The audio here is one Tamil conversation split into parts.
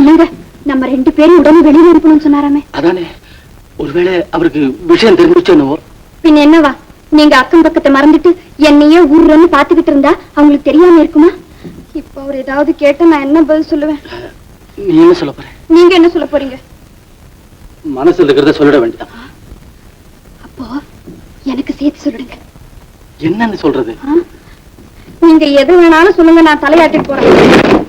என்னங்க? நம்ம ரெண்டு பேரும் உடனே வெளியே அனுப்பணும்னு சொன்னாராமே. அதானே? ஒருவேளை அவருக்கு விஷயம் தெரிஞ்சுச்சோ பின் என்னவா? நீங்க அக்கம் பக்கத்தை மறந்துட்டு என்னையே ஊர்றன்னு பாத்துக்கிட்டு இருந்தா அவங்களுக்கு தெரியாம இருக்குமா? இப்போ அவர் ஏதாவது கேட்டா நான் என்ன பதில் சொல்லுவேன்? நீ என்ன சொல்ல போற? நீங்க என்ன சொல்ல போறீங்க? மனசுல இருக்கிறத சொல்லிட வேண்டியதான் அப்போ எனக்கு சேர்த்து சொல்லிடுங்க என்னன்னு சொல்றது? நீங்க எது வேணாலும் சொல்லுங்க நான் தலையாட்டிட்டு போறேன்.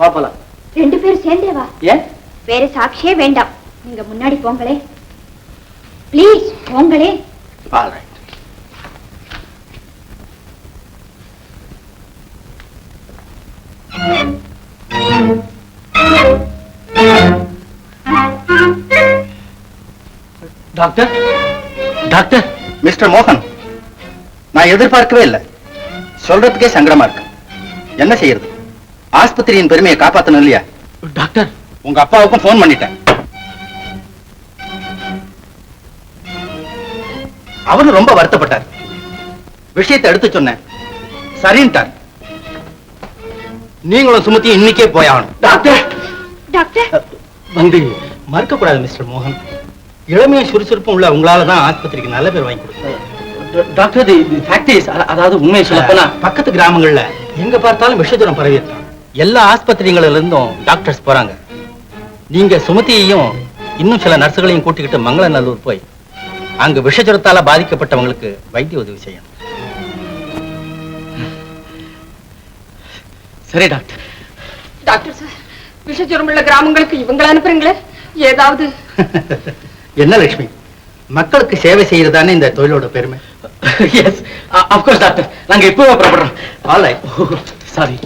பாப்பலாம். ரெண்டு பேரும் சேர்ந்தே வா ஏன் வேற சாட்சியே வேண்டாம். நீங்க முன்னாடி போங்களே. ப்ளீஸ் போங்களே. டாக்டர் டாக்டர் மிஸ்டர் மோகன் நான் எதிர்பார்க்கவே இல்லை. சொல்றதுக்கே சங்கடமா இருக்கு. என்ன செய்யறது? ஆஸ்பத்திரியின் பெருமையை காப்பாத்தணும் இல்லையா? டாக்டர். உங்க அப்பாவுக்கும் ஃபோன் பண்ணிட்டேன். அவரு ரொம்ப வருத்தப்பட்டார். விஷயத்தை எடுத்து சொன்னேன். சரின்ட்டார் நீங்களும் சுமத்தி இன்னைக்கே போயாகணும் டாக்டர். டாக்டர். வந்து மறுக்க கூடாது மிஸ்டர் மோகன். இளமையும் சுறுசுறுப்பும் உள்ள உங்களால தான் ஆஸ்பத்திரிக்கு நல்ல பேர் வாங்கி கொடுத்தது டாக்டர் தி ஃபேக்ட் அதாவது உண்மையை சொல்ல போனா பக்கத்து கிராமங்கள்ல எங்க பார்த்தாலும் விஷஜுரம் பரவி இருக்கு எல்லா ஆஸ்பத்திரிகளில இருந்தும் டாக்டர்ஸ் போறாங்க. நீங்க சுமதியையும் இன்னும் சில நர்சுகளையும் கூட்டிக்கிட்டு மங்களநல்லூர் போய் அங்க விஷஜுரத்தால பாதிக்கப்பட்டவங்களுக்கு வைத்திய உதவி செய்யணும். சரி டாக்டர். டாக்டர் சார் விஷஜுரம் உள்ள கிராமங்களுக்கு இவங்களை அனுப்புறீங்களே? ஏதாவது? என்ன லட்சுமி? மக்களுக்கு சேவை செய்யறதானே இந்த தொழிலோட பெருமை? Yes of course doctor. நாங்க எப்போ புறப்படுறோம். ஆலை சாரி